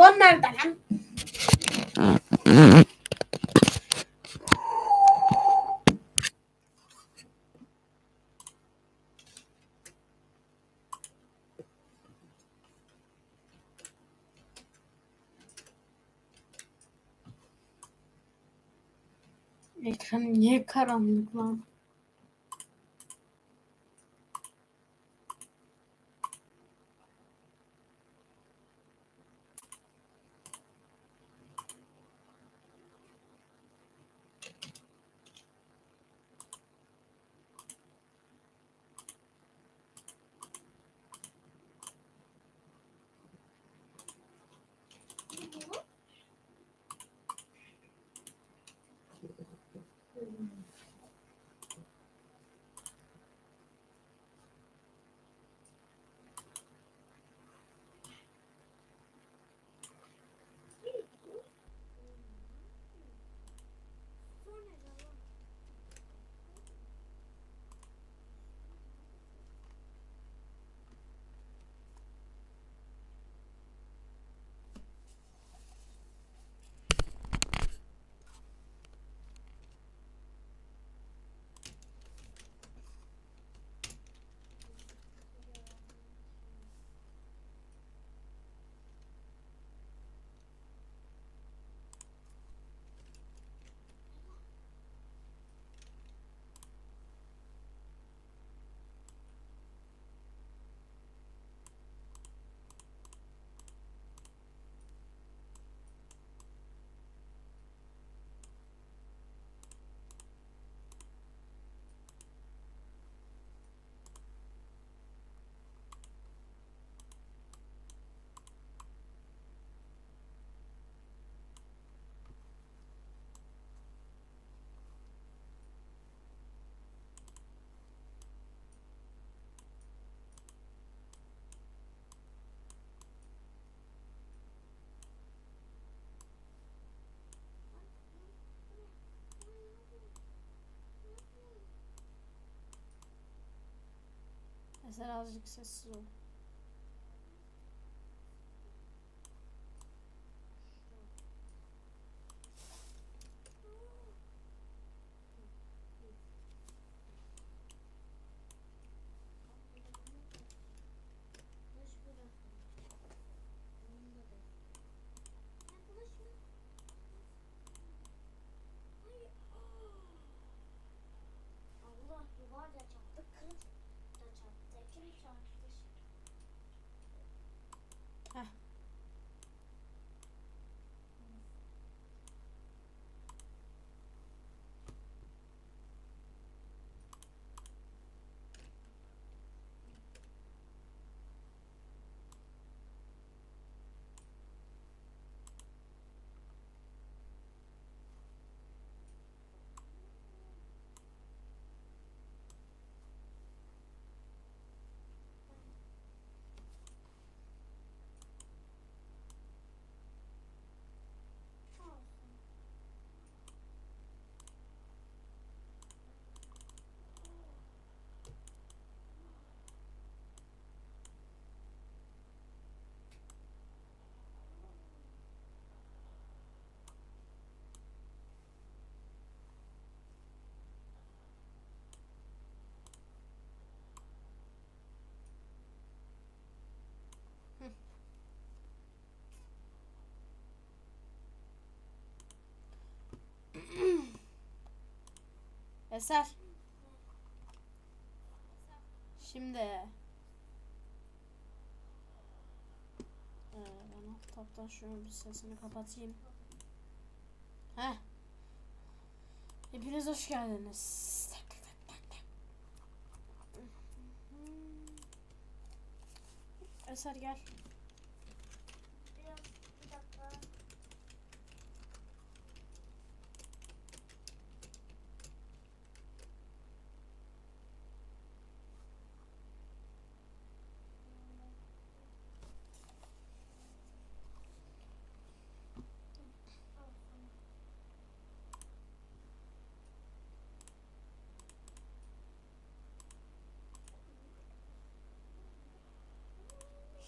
Telefon nerede lan? Ekran niye karanlık lan? Mesela azıcık sessiz ol. Allah Eser. Şimdi. Ee, ben alt taptan şunun bir sesini kapatayım. Heh. Hepiniz hoş geldiniz. Eser gel.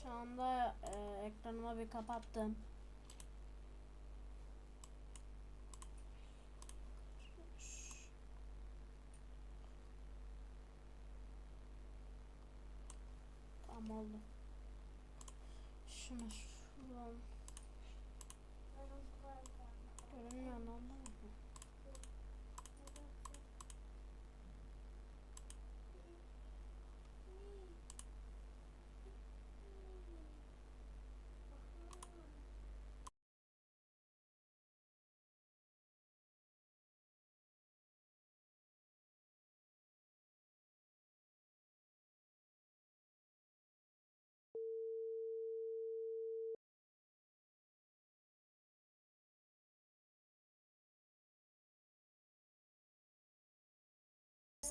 Şu anda e, ekranımı bir kapattım. oldu. Şunu şuradan görünmüyor lan değil mi?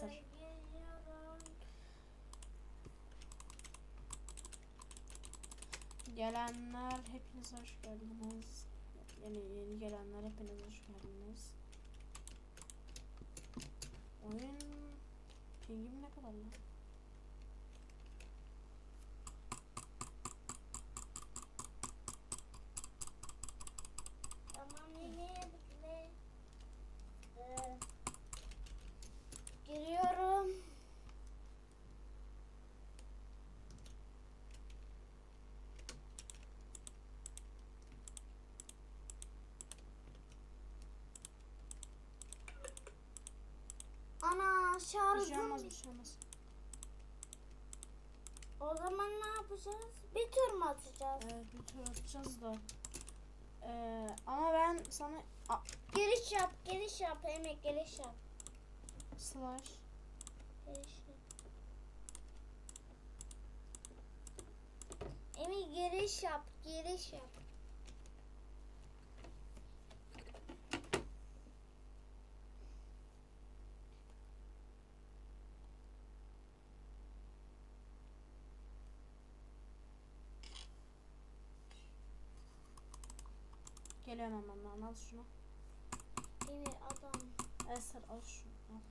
Arkadaşlar, Gelenler hepiniz hoş geldiniz. Yani yeni gelenler hepiniz hoş geldiniz. Oyun pingim ne kadar lan? Tamam yine bekle. Ee, Giriyorum. Ana Bir şey olmaz bir şey olmaz. O zaman ne yapacağız? Bir tur mu atacağız? Evet bir tur atacağız da. Ee, ama ben sana A, Giriş yap, giriş yap, emek giriş yap. slash Giriş yap. Emek giriş yap, giriş yap. Geliyorum hemen lan al şunu. Emir adam. Eser al şunu al.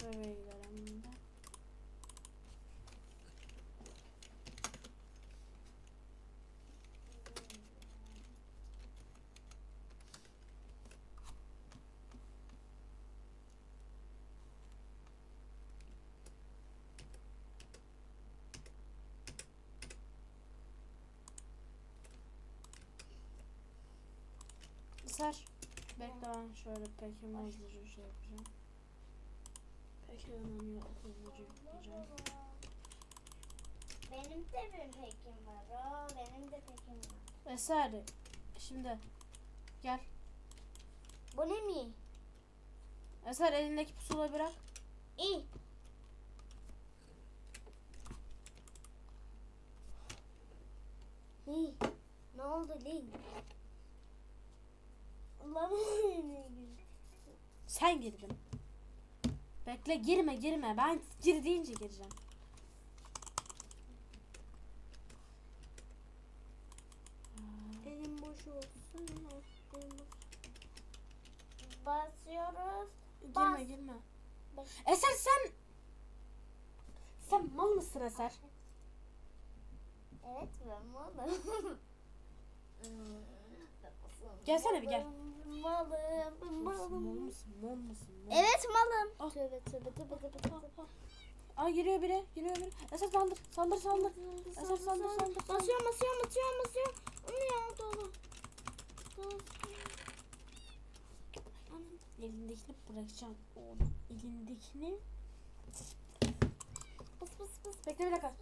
Buraya gidelim de. Eser. Bekle ben şöyle pekimi hızlıca şey yapacağım. Yok hızlıca yükleyeceğim. Benim de bir pekim var. Benim de pekim var. Eser. Şimdi gel. Bu ne mi? Eser elindeki pusula bırak. İyi. İyi. Ne oldu lan? Sen girdin. Bekle girme girme. Ben gir deyince gireceğim. Elim boş olsun. Elim boş. Basıyoruz. Girme Bas. girme. Bas. Eser sen sen mal mısın Eser? Evet ben malım. Gelsene bir gel. Malım, Mal malım. mısın? Mal mısın? Mal. Evet malım. Ah. Tövbe tövbe tövbe tövbe tövbe. Aa giriyor biri, giriyor biri. Eser saldır, saldır, saldır. Eser saldır, saldır. Basıyorum basıyorum basıyorum basıyorum. Onu ya dolu. Dolu. Elindekini bırakacağım. Oğlum elindekini. Bıs bıs bıs. Bekle bir dakika.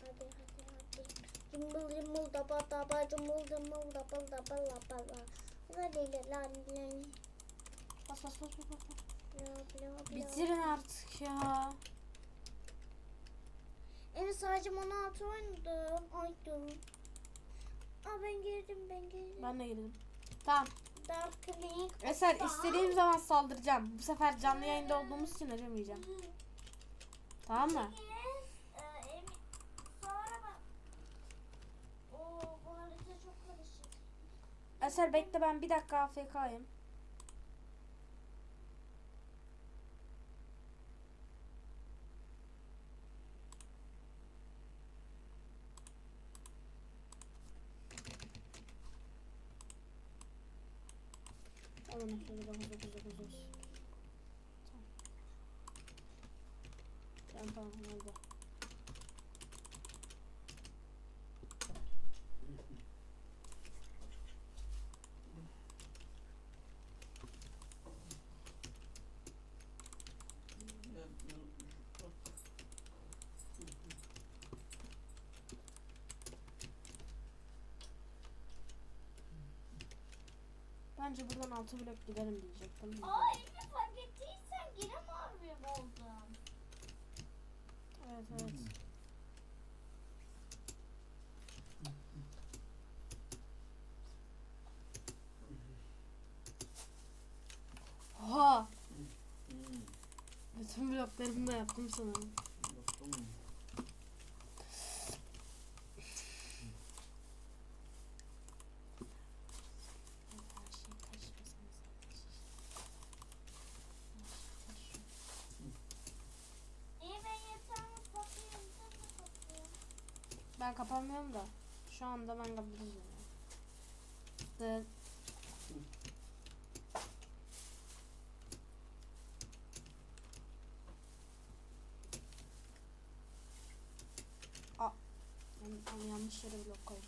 Hadi hadi hadi. Cımbıl cımbıl daba daba cımbıl cımbıl daba daba la ba la. La li la la la. Bas bas bas bas. bas. Bitirin artık ya. Evet sadece Monat oynadım. Ay dur. Aa ben girdim ben girdim. Ben de girdim. Tamam. Eser istediğim zaman saldıracağım. Bu sefer canlı yayında olduğumuz için acımayacağım. Tamam mı? Ee, Sonra bak. Oo bu harita çok karışık. Eser bekle ben bir dakika AFK'yım. Bence buradan 6 blok giderim diyecektim. Aa Elif fark ettiysen yine mavi oldum. Evet evet. Oha! Bütün bloklarımı da yaptım sanırım. Her şey taşımasın. İyi ben yatağımı kapıyorum. Sen de kapıyorum. Ben kapamıyorum da. Şu anda ben. De Aa, ben, yanlış yere blok koydum.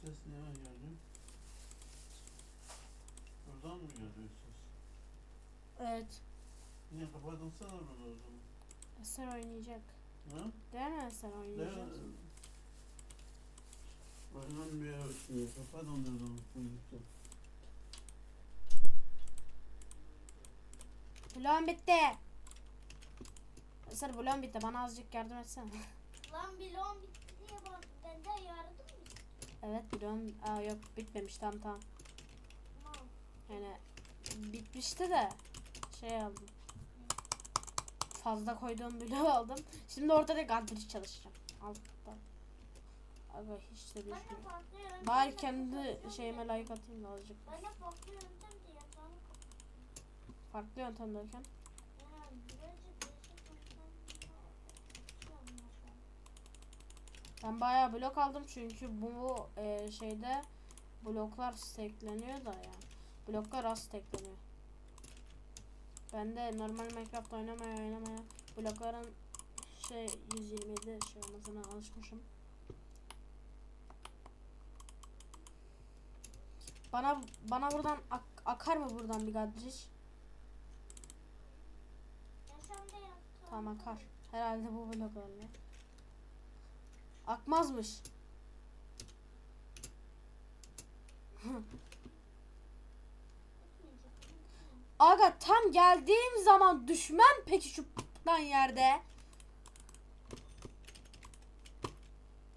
Ses geldi? Buradan geliyor ses? Evet. Niye kapadın sana bunu o zaman? Eser oynayacak. Ha? Değil mi Eser oynayacak? Aynen bir yer kapat onları da. Bloğum bitti. Eser bloğum bitti. Bana azıcık yardım etsene. Lan bloğum bitti diye bak benden yardım mı evet bloğum... Aa yok bitmemiş tamam tamam. Yani bitmişti de şey aldım. Fazla koyduğum bloğu aldım. Şimdi ortada gardırış çalışacağım. Altta. Aga hiç de düşmüyor. Bari kendi şeyime diye- like atayım da azıcık. Farklı yöntem derken. Ben bayağı blok aldım çünkü bu e, şeyde bloklar stackleniyor da yani. Bloklar az stackleniyor. Ben de normal Minecraft oynamaya oynamaya blokların şey 127 şey olmasına alışmışım. Bana bana buradan ak- akar mı buradan bir yatağım. Tamam akar. Herhalde bu bloklarla. Akmazmış. Aga tam geldiğim zaman düşmem peki şu lan yerde.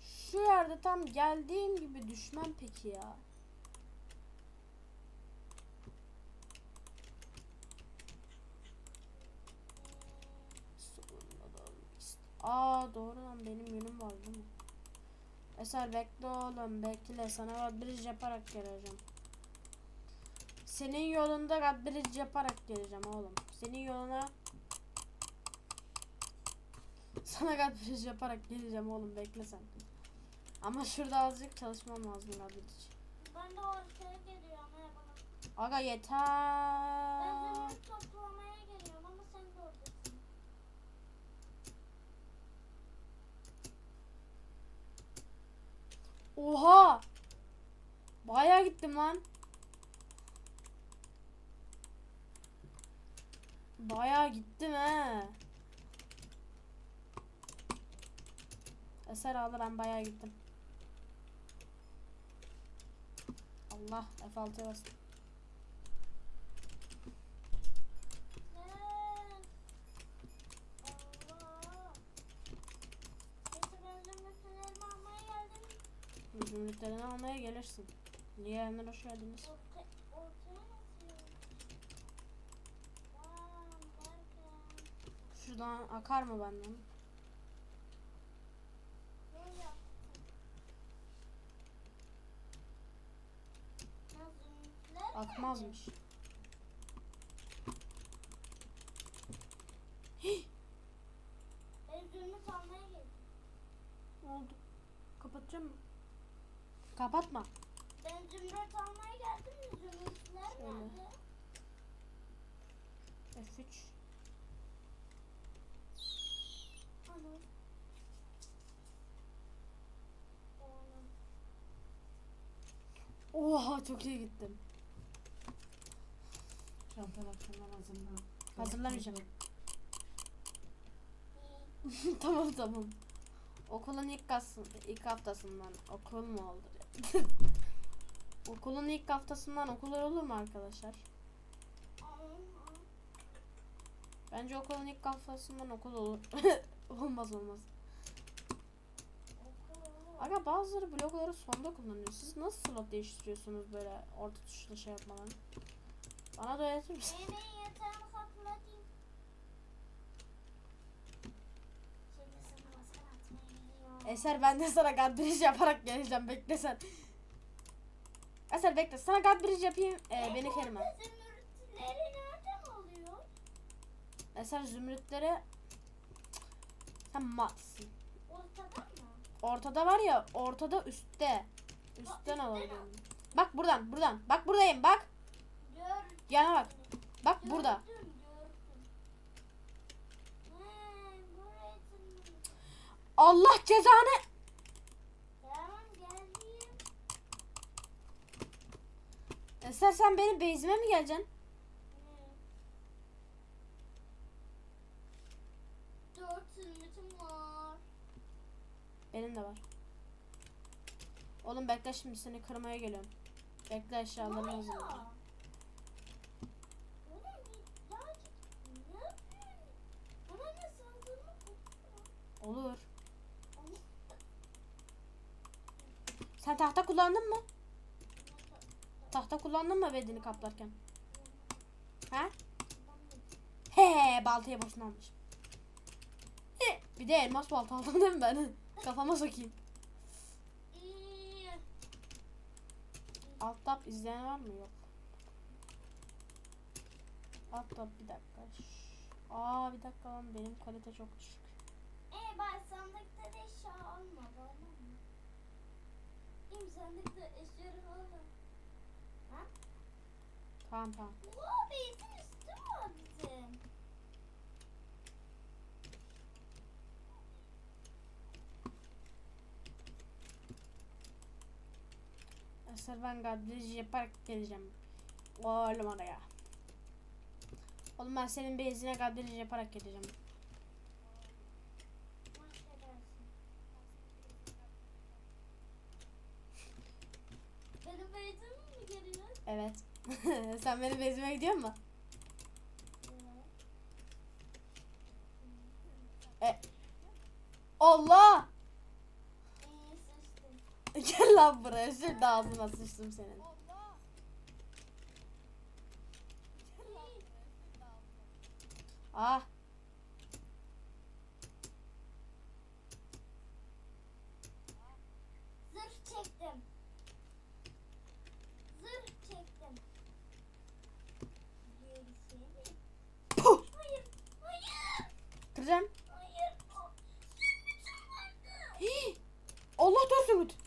Şu yerde tam geldiğim gibi düşmem peki ya. Aa doğru lan benim yönüm var değil mi? Eser bekle oğlum bekle sana bridge yaparak geleceğim. Senin yolunda God Bridge yaparak geleceğim oğlum. Senin yoluna sana God Bridge yaparak geleceğim oğlum bekle sen. Ama şurada azıcık çalışmam lazım God Bridge. Ben de ortaya geliyorum. he bana. Aga Ben yeter. zemini toplamaya geliyorum ama sen de oradasın. Oha! Bayağı gittim lan. Bayağı gittim he. Eser aldı ben bayağı gittim. Allah F6'ya bastım. Zümrütlerini almaya gelirsin. Niye Emre hoş geldiniz. Şuradan akar mı benden? Akmazmış. Oldu. Kapatacağım mı? Kapatma. Ben zümrüt almaya geldim. Zümrütler nerede? F3 Ana. Oha çok iyi gittim. Çantalar falan hazırlan. Hazırlamayacağım. tamam tamam. Okulun ilk, kas, ilk haftasından okul mu oldu? Okulun ilk haftasından okullar olur mu arkadaşlar? Bence okulun ilk haftasından okul olur. olmaz olmaz. Aga bazıları blokları sonda kullanıyor. Siz nasıl slot değiştiriyorsunuz böyle orta tuşla şey yapmadan? Bana da öğretir misin? Benim yatağımı geliyorum. Eser ben de sana gadbridge yaparak geleceğim bekle sen. Eser bekle sana gadbridge yapayım ee, beni kerme. Zümrütleri nereden alıyor? Eser zümrütleri sen matsın. Ortadan mı? Ortada var ya ortada üstte. Üstten alalım. Bak buradan buradan. Bak buradayım bak. Gördüm. Yana bak. Bak burada. Gördüm, gördüm. Buraya tırmandım. Allah cezanı. Tamam geldim. Eser sen benim base'ime mi geleceksin? Benim de var. Oğlum bekle şimdi seni kırmaya geliyorum. Bekle eşyalarını Vay hazırla. ya. Oğlum bir daha ne yapıyorsun? Bana ne sandığını Olur. Sen tahta kullandın mı? Tahta kullandın mı bedeni kaplarken? Ha? He baltayı boşuna almışım. He, bir de elmas balta aldım değil mi ben? Kafama sokayım. Alt tab izleyen var mı? Yok. Alt tab bir dakika. Aa bir dakika lan benim kalite çok düşük. Ee bak sandıkta da eşya alma tamam mı? İyiyim sandıkta eşya alma. Ha? Tamam tamam. Oo beytin üstü bizim. Eser ben gadbridge yaparak geleceğim. Oğlum oraya. Oğlum ben senin benzine gadbridge yaparak geleceğim. Benim beytim mi geliyor? Evet. Sen benim bezime gidiyor mu? Allah! İyi sıçtın. Gel lan buraya. Şimdi ağzına sıçtım senin. Ah. Zırh çektim. Zırh çektim. Gerisi. Puh! Hayır. Hayır. Kıracağım. Hayır. O zümrütüm vardı. Hii! Allah dostum.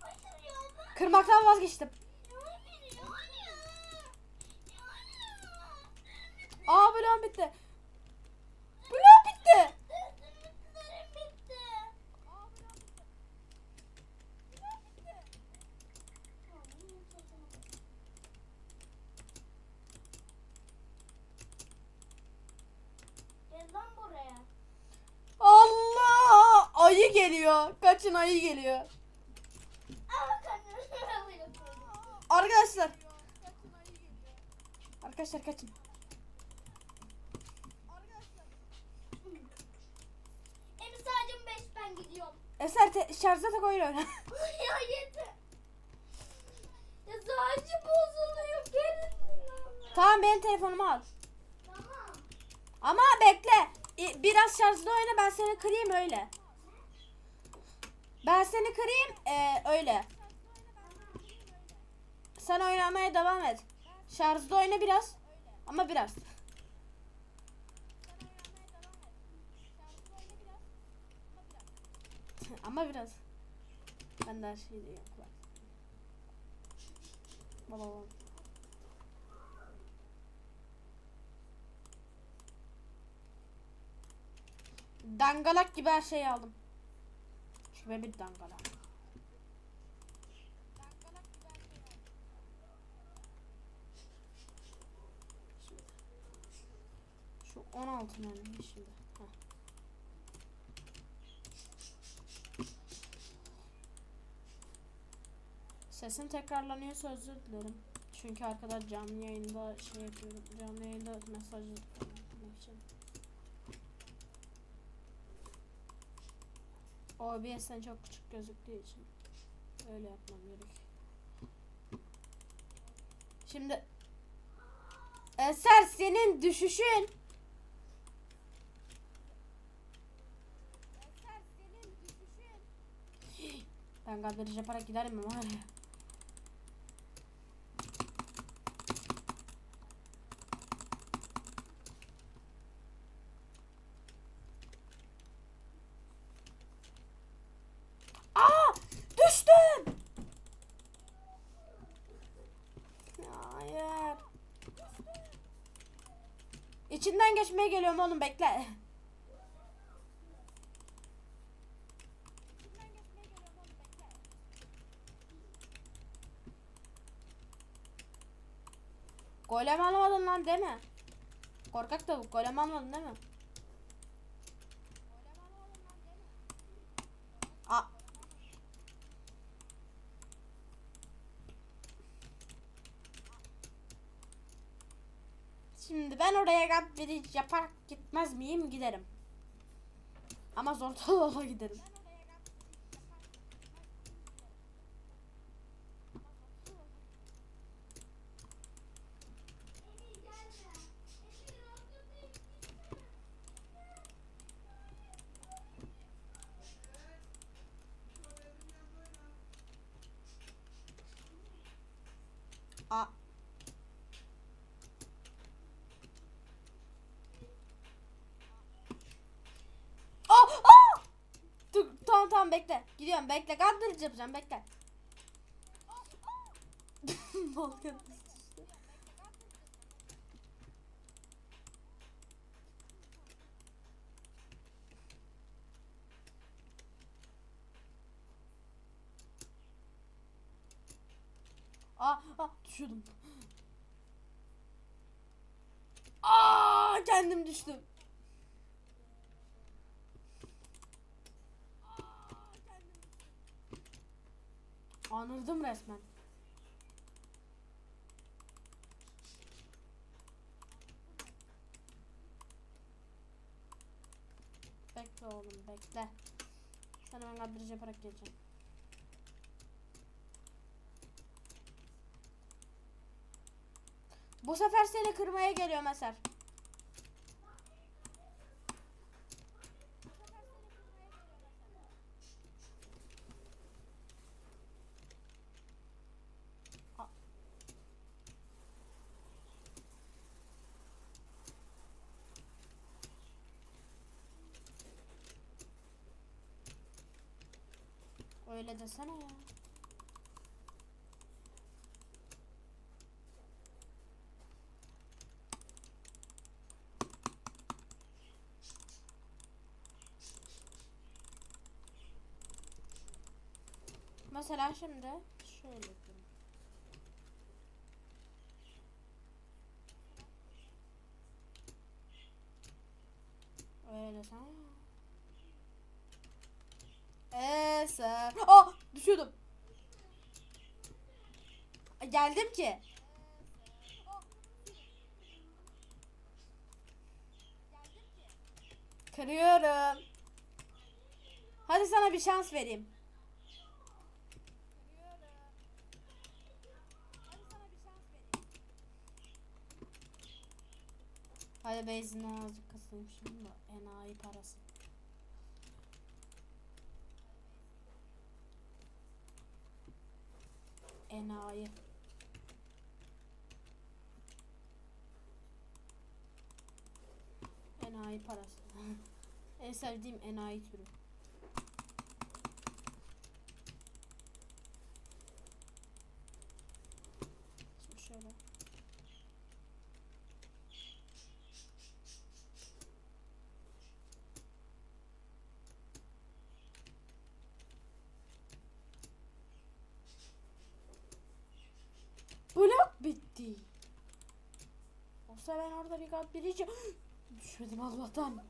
Hayır ya ben. Kırmaktan vazgeçtim. Aa bloğum bitti. Bloğum bitti. Allah! Ayı geliyor. Kaçın ayı geliyor. Aa kendimi böyle koydum. Arkadaşlar. Arkadaşlar kaçın. Emin sadece 5 ben gidiyorum. Eser te- oyna. ya yeter. Ya sadece bozuluyor. Gelin. tamam benim telefonumu al. Tamam. Ama bekle. Biraz şarjlı oyna ben seni kırayım öyle. Ben seni kırayım ee, öyle. Sen oynamaya devam et. Şarjlı oyna biraz. Ama biraz. Ama biraz. Ben de her şeyi de yok. Baba baba. Dangalak gibi her şeyi aldım. Şuraya bir dangalak. Şu 16 mermi şimdi. Heh. Sesim tekrarlanıyorsa özür dilerim. Çünkü arkadaş canlı yayında şey yapıyorum. Canlı yayında mesaj için. OBS'den çok küçük gözüktüğü için öyle yapmam gerek. Şimdi Eser senin düşüşün. Ben galiba yaparak giderim mi var ya. Aa! Düştüm! Hayır. İçinden geçmeye geliyorum oğlum bekle. Golem almadın lan değil mi? Korkak tavuk golem almadın değil mi? Aa. Şimdi ben oraya gadderi yaparak gitmez miyim? Giderim. Ama zor yola giderim. Aa, aa! Dur, tamam tamam bekle. Gidiyorum bekle. Gandırıcı yapacağım bekle. Volkan düştü. Aa, aa düşüyordum. Aa kendim düştüm. Anırdım resmen. Bekle oğlum bekle. Sana ben kadraj yaparak geleceğim. Bu sefer seni kırmaya geliyor Eser. A- Öyle desene ya. Mesela şimdi şöyle yapıyorum. Öyle desene. Eser. Ah düşüyordum. Geldim ki. Kırıyorum. Hadi sana bir şans vereyim. Hadi benzinle azıcık şimdi de enayi parası. Enayi. Enayi parası. en sevdiğim enayi türü. Yoksa ben orada bir kalp birici düşmedim Allah'tan.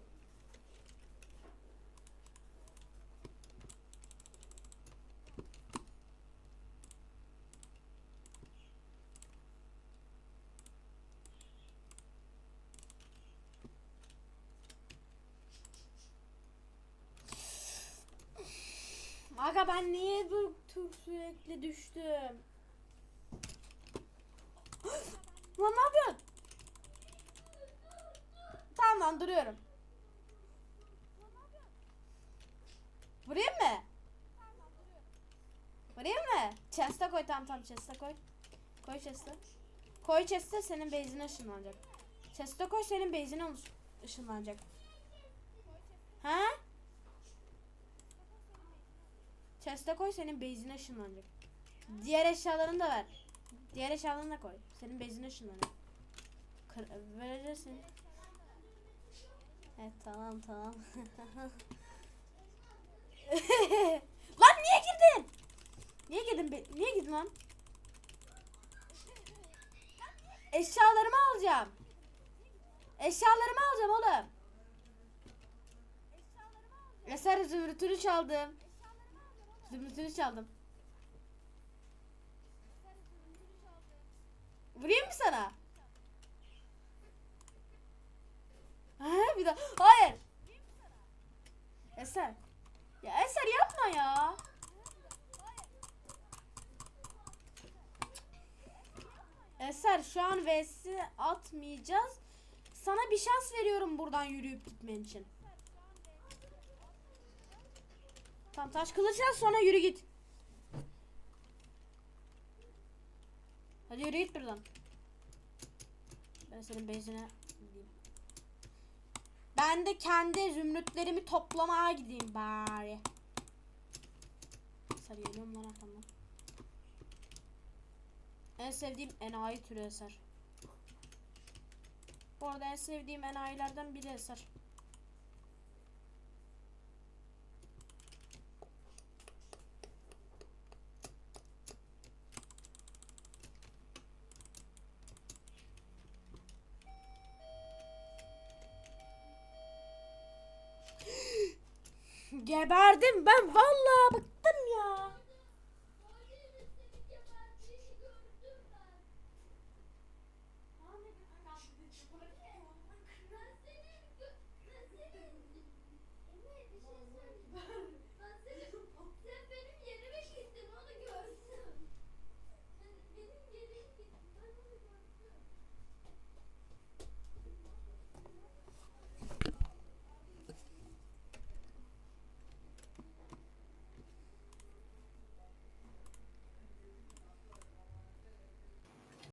Aga ben niye bu sürekli düştüm? Lan ne yapıyorsun? Duruyorum. Vurayım mı? Vurayım mı? Chest'e koy tamam tamam chest'e koy. Koy chest'e. Koy chest'e senin base'ine ışınlanacak. Chest'e koy senin base'ine ışınlanacak. Ha? Chest'e koy senin base'ine ışınlanacak. Diğer eşyalarını da ver. Diğer eşyalarını da koy. Senin base'ine ışınlanacak. Kır, vereceksin. Evet tamam tamam. lan niye girdin? Niye girdin? be- Niye girdin lan? Eşyalarımı alacağım. Eşyalarımı alacağım oğlum. Eser zümrütünü çaldım. Zümrütünü çaldım. Vurayım mı sana? Ha, bir daha. Hayır. Eser. Ya Eser yapma ya. Eser şu an vs atmayacağız. Sana bir şans veriyorum buradan yürüyüp gitmen için. Tamam taş kılıç al sonra yürü git. Hadi yürü git buradan. Ben senin gideyim. Ben de kendi zümrütlerimi toplamaya gideyim bari. Eser geliyorum lan arkamdan. En sevdiğim enayi türü eser. Bu arada en sevdiğim enayilerden biri eser. Geberdim ben vallahi bıktım